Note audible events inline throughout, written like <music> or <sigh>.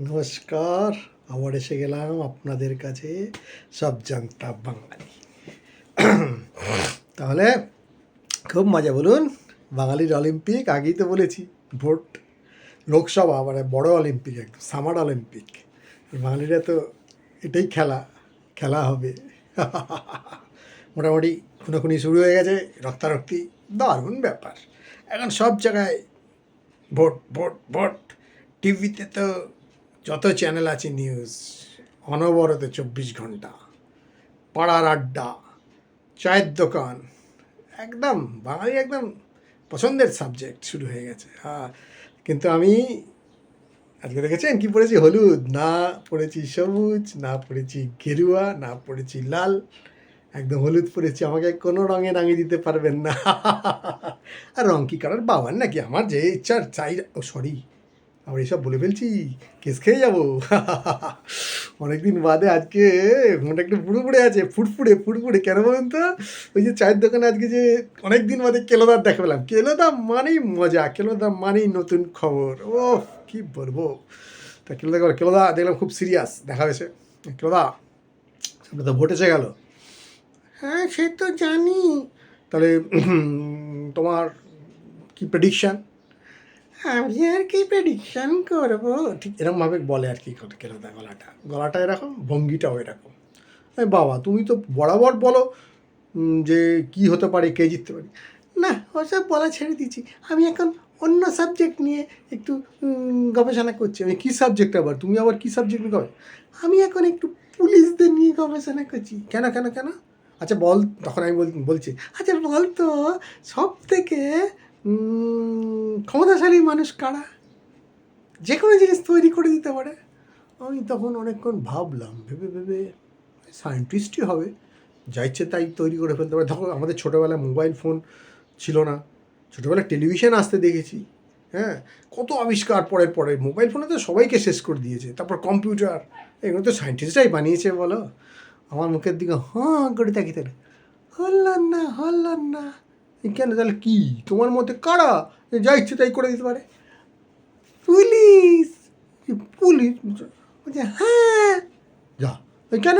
নমস্কার, আবার এসে গেলাম আপনাদের কাছে সব জানতা বাঙালি। <clears throat> তাহলে খুব মজা, বলুন, বাঙালির অলিম্পিক, আগেই তো বলেছি, ভোট, লোকসভা মানে বড় অলিম্পিক একদম, সামার অলিম্পিক। বাঙালিরা তো এটাই খেলা খেলা হবে। <laughs> মোটামুটি খুনোখুনি শুরু হয়ে গেছে, রক্তারক্তি দারুণ ব্যাপার। এখন সব জায়গায় ভোট ভোট ভোট। টিভিতে তো যত চ্যানেল আছে নিউজ অনবরত চব্বিশ ঘণ্টা, পাড়ার আড্ডা, চায়ের দোকান, একদম বাঙালি একদম পছন্দের সাবজেক্ট শুরু হয়ে গেছে। হ্যাঁ কিন্তু আমি আজকে দেখেছেন কি পড়েছি? হলুদ, না পড়েছি সবুজ, না পড়েছি গেরুয়া, না পড়েছি লাল, একদম হলুদ পড়েছি। আমাকে কোনো রঙে রাঙিয়ে দিতে পারবেন না। <laughs> আর রং কি কারোর? বাবার নাকি? আমার যে ইচ্ছার চাই, ও সরি আবার এসব বলে ফেলছি, কেস খেয়ে যাব। <laughs> অনেকদিন বাদে আজকে মনটা একটু পুড়ে আছে, ফুটফুড়ে ফুটফুড়ে। কেন বলুন তো? ওই যে চায়ের দোকানে আজকে যে অনেক দিন বাদে কেলোদার দেখা পেলাম। কেলোদা মানেই মজা কেলোদা মানেই নতুন খবর। ও কি বলব? তা কেলোদা কেলোদা দেখলাম খুব সিরিয়াস দেখা হয়েছে। কেলোদা, সামনে তো ভোট এসে গেল। হ্যাঁ সে তো জানি। তাহলে তোমার কি প্রেডিকশান আমি আর কি প্রেডিকশান করব? ঠিক এরকমভাবে বলে আর কি কেন গলাটা গলাটা। এরকম, ভঙ্গিটাও এরকম। বাবা, তুমি তো বরাবর বলো যে কি হতে পারে, কে জিততে পারে। না, ওসব বলা ছেড়ে দিচ্ছি আমি এখন অন্য সাবজেক্ট নিয়ে একটু গবেষণা করছি। আমি কী সাবজেক্ট আবার? তুমি আবার কী সাবজেক্ট নিয়ে গবে আমি এখন একটু পুলিশদের নিয়ে গবেষণা করছি। কেন কেন কেন? আচ্ছা বল, তখন আমি বল- বলছি। আচ্ছা বল তো সব থেকে ক্ষমতাশালী মানুষ কারা? যে কোনো জিনিস তৈরি করে দিতে পারে। আমি তখন অনেকক্ষণ ভাবলাম, ভেবে ভেবে সায়েন্টিস্টই হবে। যা ইচ্ছে তাই তৈরি করে ফেলতে পারে। তখন আমাদের ছোটোবেলায় মোবাইল ফোন ছিল না। ছোটোবেলায় টেলিভিশন আসতে দেখেছি হ্যাঁ? কত আবিষ্কার পরের পরে। মোবাইল ফোনে তো সবাইকে শেষ করে দিয়েছে। তারপর কম্পিউটার এগুলো তো সায়েন্টিস্টরাই বানিয়েছে, বলো? আমার মুখের দিকে হাঁ করে থাকে। হল্লাম না হল্লাম না কেন তাহলে কি? তোমার মতে কারা? যা ইচ্ছে তাই করে দিতে পারে। পুলিশ! পুলিশ! বলছে হ্যাঁ! যা। ওই কেন?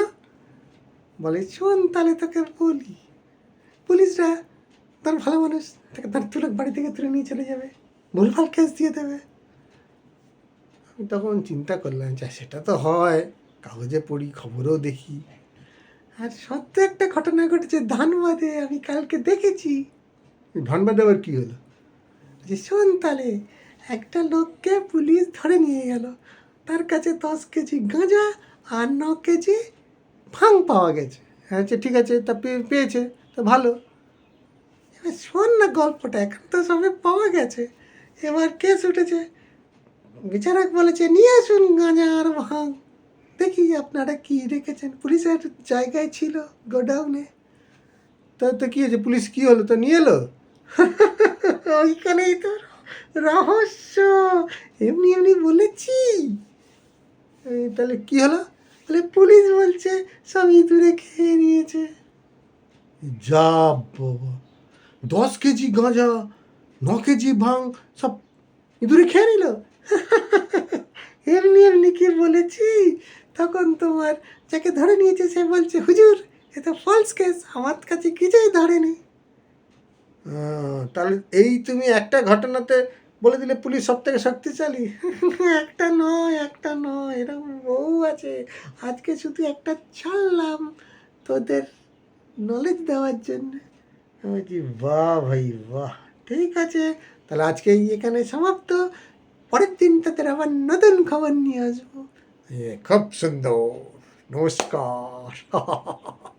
বলে, শোন তাহলে তোকে বলি। পুলিশরা তার ভালো মানুষ, তাকে তার তুলে বাড়ি থেকে তুলে নিয়ে চলে যাবে। ভুলভাল কেস দিয়ে দেবে। আমি তখন চিন্তা করলাম, যা, সেটা তো হয়। কাগজে পড়ি, খবরও দেখি। আর সত্য একটা ঘটনা ঘটেছে, ধানবাদে আমি কালকে দেখেছি। ধানবাদে আবার কী হলো? যে শোন তাহলে একটা লোককে পুলিশ ধরে নিয়ে গেল। তার কাছে দশ কেজি গাঁজা আর ন কেজি ভাং পাওয়া গেছে। হ্যাঁ ঠিক আছে, তা পেয়ে- পেয়েছে, তো ভালো। এবার শোন না গল্পটা, এখন তো সবে পাওয়া গেছে। এবার কেস উঠেছে। বিচারক বলেছে, নিয়ে আসুন গাঁজা আর ভাং। দেখি আপনারা কি রেখেছেন পুলিশের জায়গায় ছিল গোডাউনে। তা তো কী হয়েছে? পুলিশ কী হলো? তো নিয়ে এলো? <laughs> ওইখানেই তো রহস্য। এমনি এমনি বলেছি। তাহলে কি হলো? তাহলে পুলিশ বলছে সব ইঁদুরে খেয়ে নিয়েছে। যা বাবা। দশ কেজি গাঁজা ন কেজি ভাং সব ইঁদুরে খেয়ে নিল। <laughs> এমনি এমনি কি বলেছি? তখন তোমার যাকে ধরে নিয়েছে সে বলছে হুজুর এ তো ফলস কেস আমার কাছে কিছুই ধরেনি। তাহলে এই তুমি একটা ঘটনাতে বলে দিলে পুলিশ সব থেকে শক্তিশালী? একটা নয় একটা নয়, এরকম বউ আছে। আজকে শুধু একটা ছাড়লাম তোদের নলেজ দেওয়ার জন্য। আমি বলছি, বাহ ভাই, বাহ, ঠিক আছে। তাহলে আজকে এখানে সমাপ্ত। পরের দিন তাদের আবার নতুন খবর নিয়ে আসব। খুব সুন্দর। নমস্কার। <laughs>